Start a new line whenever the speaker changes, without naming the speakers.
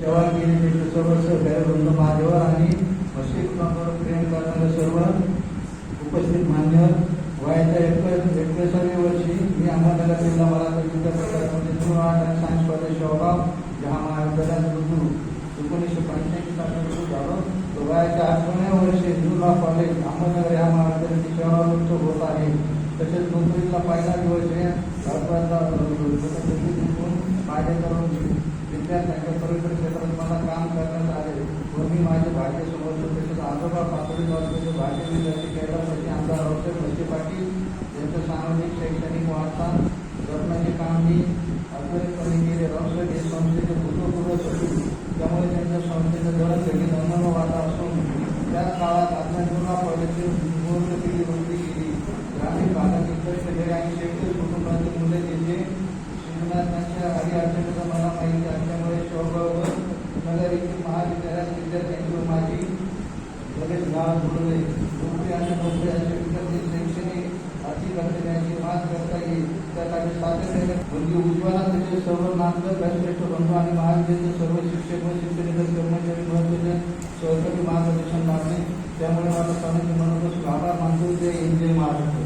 सेवा केली त्याचे सर्व सहकार्य वृंद महादेवर आणि मस्ती कुटुंबावर प्रेम करणाऱ्या सर्व उपस्थित मान्य वयाच्या एकवीस एकविसाव्या वर्षी मी अहमदनगर जिल्हा मराठा विविध प्रकारमध्ये जून आठ आणि सायन्स कॉलेज शेवगाव जहा महाविद्यालयात रुजू एकोणीसशे पंच्याऐंशी साली रुजू झालो. तो वयाच्या आठवण्या वर्षी जून कॉलेज अहमदनगर या महाविद्यालयाची सेवानिवृत्त होत आहे. तसेच नोकरीला पहिला दिवस हे भारताचा जिंकून माझे करून विद्यार्थ्यांच्या क्षेत्रात मला काम करण्यात आले. व मी माझे भाग्य समजतो तसेच आजोबा पातळी तालुक्याचे भाग्य विद्यार्थी कैलासाठी आमदार रावसाहेब भसे पाटील यांचं सामाजिक शैक्षणिक वारसा बाळा धुळे नोकरी आणि नोकरी असे विद्यार्थी शैक्षणिक अतिक्रमण्याची मात करता येईल. त्यासाठी सातत्याने मुलगी म्हणजे उज्ज्वला त्याचे सर्व नामदार वैश्रेष्ठ बंधू आणि महाविद्यालयाचे सर्व शिक्षक व शिक्षकेतर कर्मचारी महत्त्वाचे सहकारी मार्गदर्शन लाभले त्यामुळे मला स्वामींचे मनोपासून आभार मानतो. ते जय महाराष्ट्र.